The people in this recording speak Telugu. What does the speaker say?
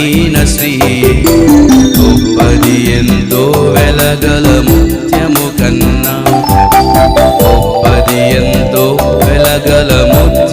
ముఖ్యమైన శ్రీయే గొప్పది ఎంతో వెలగల ముత్యము కన్నా గొప్పది ఎంతో వెలగల ముత్య